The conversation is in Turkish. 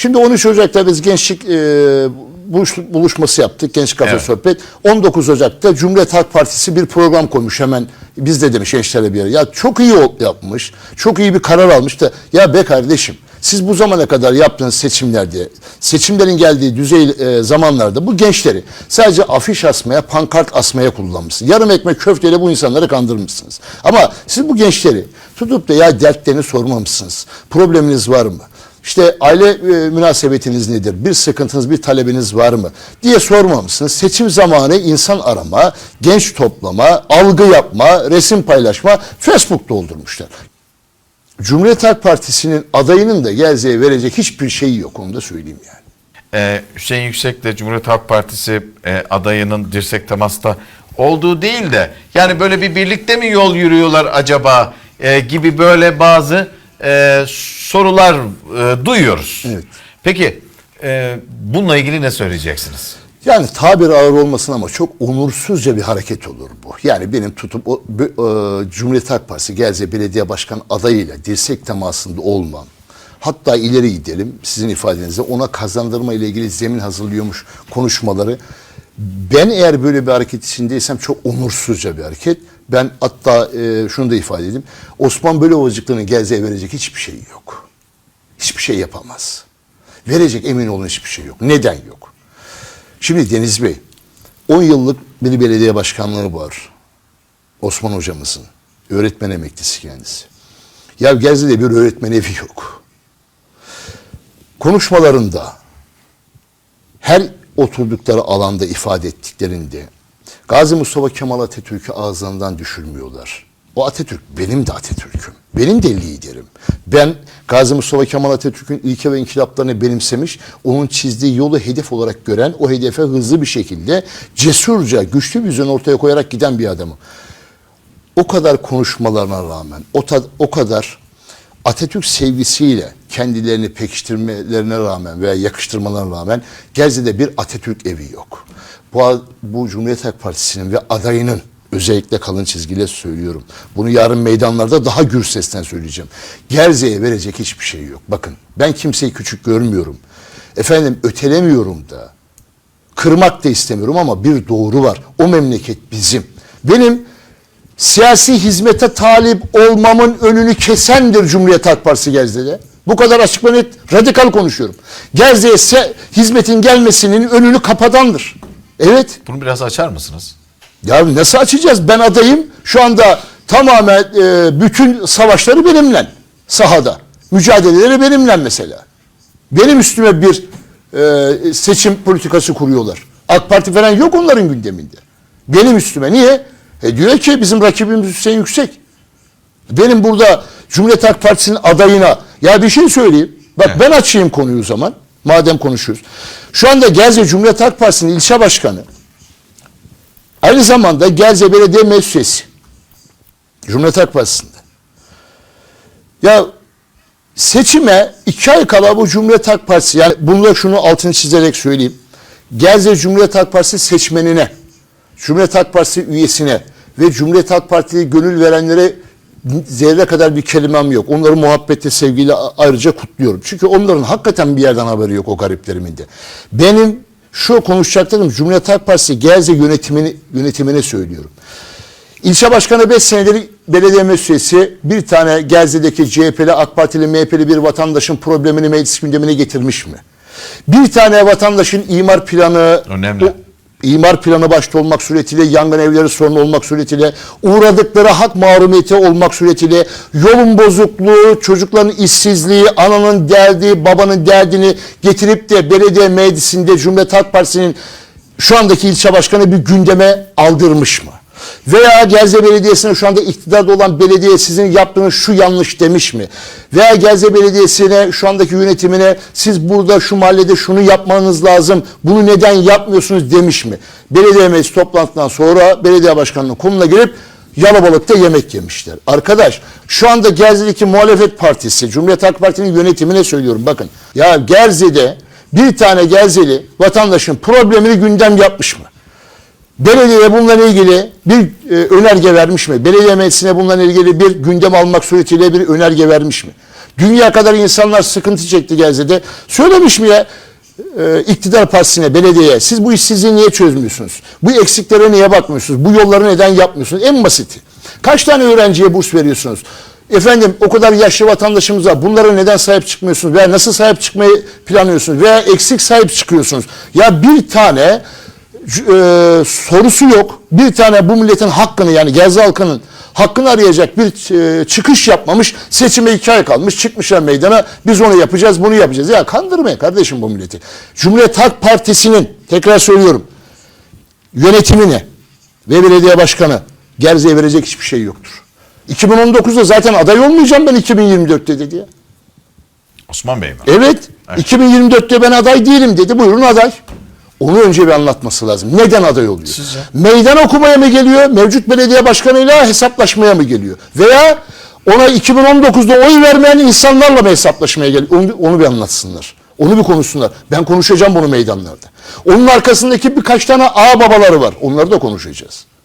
Şimdi 13 Ocak'ta biz gençlik e, buluş- buluşması yaptık. Genç Kafe Evet. Sohbet. 19 Ocak'ta Cumhuriyet Halk Partisi bir program koymuş hemen. Biz de demiş gençlere bir yere. Ya çok iyi yapmış. Çok iyi bir karar almış da ya be kardeşim siz bu zamana kadar yaptığınız seçimlerde, seçimlerin geldiği düzey e, zamanlarda bu gençleri sadece afiş asmaya, pankart asmaya kullanmışsınız. Yarım ekmek köfteyle bu insanları kandırmışsınız. Ama siz bu gençleri tutup da ya dertlerini sormamışsınız. Probleminiz var mı? İşte aile e, münasebetiniz nedir? Bir sıkıntınız, bir talebiniz var mı? diye sormamışsınız. Seçim zamanı insan arama, genç toplama, algı yapma, resim paylaşma, Facebook doldurmuşlar. Cumhuriyet Halk Partisi'nin adayının da Gerze'ye verecek hiçbir şeyi yok onu da söyleyeyim yani. Ee, Hüseyin Yüksek de Cumhuriyet Halk Partisi e, adayının dirsek temasta olduğu değil de yani böyle bir birlikte mi yol yürüyorlar acaba e, gibi böyle bazı e, sorular e, duyuyoruz. Evet. Peki e, bununla ilgili ne söyleyeceksiniz? Yani tabir ağır olmasın ama çok onursuzca bir hareket olur bu. Yani benim tutup o, e, Cumhuriyet Halk Partisi Gerze Belediye Başkan adayıyla dirsek temasında olmam. Hatta ileri gidelim sizin ifadenizle ona kazandırma ile ilgili zemin hazırlıyormuş konuşmaları. Ben eğer böyle bir hareket içindeysem çok onursuzca bir hareket. Ben hatta e, şunu da ifade edeyim. Osman Bölüovacıklı'nın Gerze'ye verecek hiçbir şey yok. Hiçbir şey yapamaz. Verecek emin olun hiçbir şey yok. Neden yok? Şimdi Deniz Bey, 10 yıllık bir belediye başkanlığı var. Osman hocamızın. Öğretmen emeklisi kendisi. Ya Gerze'de bir öğretmen evi yok. Konuşmalarında her oturdukları alanda ifade ettiklerinde Gazi Mustafa Kemal Atatürk'ü ağızlarından düşürmüyorlar. O Atatürk benim de Atatürk'üm. Benim de liderim. Ben Gazi Mustafa Kemal Atatürk'ün ilke ve inkılaplarını benimsemiş, onun çizdiği yolu hedef olarak gören, o hedefe hızlı bir şekilde cesurca, güçlü bir vizyon ortaya koyarak giden bir adamım. O kadar konuşmalarına rağmen, o, o kadar Atatürk sevgisiyle kendilerini pekiştirmelerine rağmen veya yakıştırmalarına rağmen Gerze'de bir Atatürk evi yok. Bu, bu Cumhuriyet Halk Partisi'nin ve adayının özellikle kalın çizgiyle söylüyorum. Bunu yarın meydanlarda daha gür sesten söyleyeceğim. Gerze'ye verecek hiçbir şey yok. Bakın ben kimseyi küçük görmüyorum. Efendim ötelemiyorum da. Kırmak da istemiyorum ama bir doğru var. O memleket bizim. Benim siyasi hizmete talip olmamın önünü kesendir Cumhuriyet Halk Partisi Gerze'de. Bu kadar açık ve net, radikal konuşuyorum. Gerze'ye se- hizmetin gelmesinin önünü kapatandır. Evet. Bunu biraz açar mısınız? Ya nasıl açacağız? Ben adayım. Şu anda tamamen e, bütün savaşları benimle sahada. Mücadeleleri benimle mesela. Benim üstüme bir e, seçim politikası kuruyorlar. AK Parti falan yok onların gündeminde. Benim üstüme. Niye? E diyor ki bizim rakibimiz Hüseyin Yüksek. Benim burada Cumhuriyet Halk Partisi'nin adayına ya bir şey söyleyeyim. Bak Evet. ben açayım konuyu o zaman. Madem konuşuyoruz. Şu anda Gerze Cumhuriyet Halk Partisi'nin ilçe başkanı Aynı zamanda Gerze Belediye Meclis Üyesi. Cumhuriyet Halk Partisi'nde. Ya seçime iki ay kala bu Cumhuriyet Halk Partisi yani bunu şunu altını çizerek söyleyeyim. Gerze Cumhuriyet Halk Partisi seçmenine, Cumhuriyet Halk Partisi üyesine ve Cumhuriyet Halk Parti'ye gönül verenlere zerre kadar bir kelimem yok. Onları muhabbetle, sevgiyle ayrıca kutluyorum. Çünkü onların hakikaten bir yerden haberi yok o gariplerimin de. Benim şu konuşacaklarım Cumhuriyet Halk Partisi Gerze yönetimini, yönetimine söylüyorum. İlçe başkanı 5 senedir belediye meclis üyesi bir tane Gerze'deki CHP'li, AK Partili, MHP'li bir vatandaşın problemini meclis gündemine getirmiş mi? Bir tane vatandaşın imar planı, Önemli. o- imar planı başta olmak suretiyle, yangın evleri sorunu olmak suretiyle, uğradıkları hak mahrumiyeti olmak suretiyle, yolun bozukluğu, çocukların işsizliği, ananın derdi, babanın derdini getirip de belediye meclisinde Cumhuriyet Halk Partisi'nin şu andaki ilçe başkanı bir gündeme aldırmış mı? Veya Gerze Belediyesi'ne şu anda iktidarda olan belediye sizin yaptığınız şu yanlış demiş mi? Veya Gerze Belediyesi'ne şu andaki yönetimine siz burada şu mahallede şunu yapmanız lazım bunu neden yapmıyorsunuz demiş mi? Belediye meclis toplantısından sonra belediye başkanının konuna girip Yalabalık'ta yemek yemişler. Arkadaş şu anda Gerze'deki muhalefet partisi Cumhuriyet Halk Partisi'nin yönetimine söylüyorum bakın. Ya Gerze'de bir tane Gerzeli vatandaşın problemini gündem yapmış mı? Belediye bununla ilgili bir e, önerge vermiş mi? Belediye meclisine bununla ilgili bir gündem almak suretiyle bir önerge vermiş mi? Dünya kadar insanlar sıkıntı çekti Gezze'de. Söylemiş mi ya e, iktidar partisine, belediyeye siz bu işsizliği niye çözmüyorsunuz? Bu eksiklere niye bakmıyorsunuz? Bu yolları neden yapmıyorsunuz? En basiti. Kaç tane öğrenciye burs veriyorsunuz? Efendim o kadar yaşlı vatandaşımız var. Bunlara neden sahip çıkmıyorsunuz? Veya nasıl sahip çıkmayı planlıyorsunuz? Veya eksik sahip çıkıyorsunuz? Ya bir tane e, sorusu yok. Bir tane bu milletin hakkını yani Gezi halkının hakkını arayacak bir e, çıkış yapmamış. Seçime iki ay kalmış. Çıkmışlar meydana. Biz onu yapacağız, bunu yapacağız. Ya kandırmayın kardeşim bu milleti. Cumhuriyet Halk Partisi'nin tekrar söylüyorum yönetimini ve belediye başkanı Gerze'ye verecek hiçbir şey yoktur. 2019'da zaten aday olmayacağım ben 2024'te dedi ya. Osman Bey mi? Evet, 2024'te ben aday değilim dedi. Buyurun aday. Onu önce bir anlatması lazım. Neden aday oluyor? Meydan okumaya mı geliyor? Mevcut belediye başkanıyla hesaplaşmaya mı geliyor? Veya ona 2019'da oy vermeyen insanlarla mı hesaplaşmaya geliyor? Onu, onu bir anlatsınlar. Onu bir konuşsunlar. Ben konuşacağım bunu meydanlarda. Onun arkasındaki birkaç tane ağ babaları var. Onları da konuşacağız.